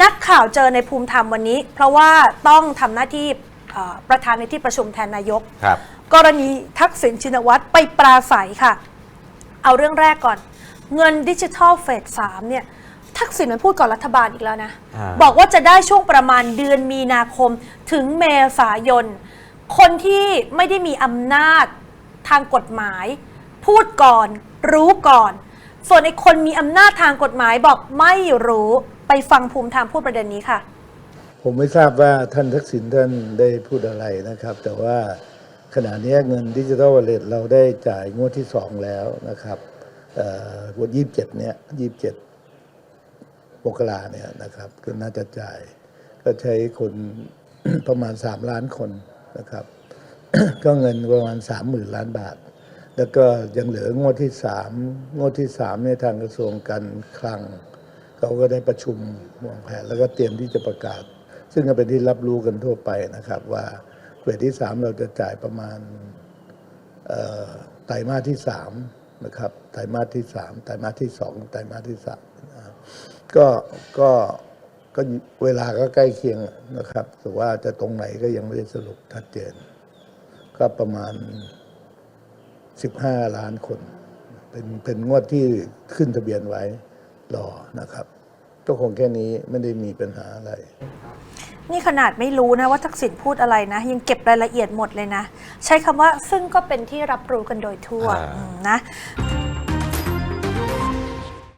นักข่าวเจอในภูมิธรรมวันนี้ เพราะว่าต้องทำหน้าที่เอ่อประธานในที่ประชุมแทนนายก ครับ กรณีทักษิณชินวัตรไปปราศัยค่ะ เอาเรื่องแรกก่อน เงินดิจิทัลเฟสสามเนี่ยทักษิณมันพูดก่อนรัฐบาลอีกแล้วนะ อ่า บอกว่าจะได้ช่วงประมาณเดือนมีนาคมถึงเมษายน คนที่ไม่ได้มีอำนาจทางกฎหมาย พูดก่อนรู้ก่อน ส่วนไอ้คนมีอำนาจทางกฎหมายบอกไม่รู้ ไปฟังภูมิธรรมพูดประเด็นนี้ค่ะ ผมไม่ทราบว่าท่านทักษิณท่านได้พูดอะไรนะครับ แต่ว่าขณะนี้เงินดิจิทัลวอลเล็ตเราได้จ่ายงวดที่สองแล้วนะครับอ่องวดยี่สิบเจ็ดเนี่ยยี่สิบเจ็ดมกราเนี่ยนะครับก็น่าจะจ่าย ก็ใช้คนประมาณสามล้านคนนะครับ ก็เงินประมาณสามหมื่นล้านบาท แล้วก็ยังเหลืองวดที่สามงวดที่สามในยทางกระทรวงการคลัง เขาก็ได้ประชุมวางแผนแล้วก็เตรียมที่จะประกาศ ซึ่งก็เป็นที่รับรู้กันทั่วไปนะครับ ว่าเฟสที่สามเราจะจ่ายประมาณไตรมาสที่สามนะครับไตรมาสที่สามไตรมาสที่สองไตรมาสที่สามก็ก็ก็เวลาก็ใกล้เคียงนะครับแต่ว่าจะตรงไหนก็ยังไม่ได้สรุปชัดเจน ก็ประมาณ 15 ล้านคน เป็นเป็นงวดที่ขึ้นทะเบียนไว้ รอนะครับ ก็คงแค่นี้ไม่ได้มีปัญหาอะไร นี่ขนาดไม่รู้นะว่าทักษิณพูดอะไรนะ ยังเก็บรายละเอียดหมดเลยนะ ใช้คำว่าซึ่งก็เป็นที่รับรู้กันโดยทั่วอ่าอืมนะ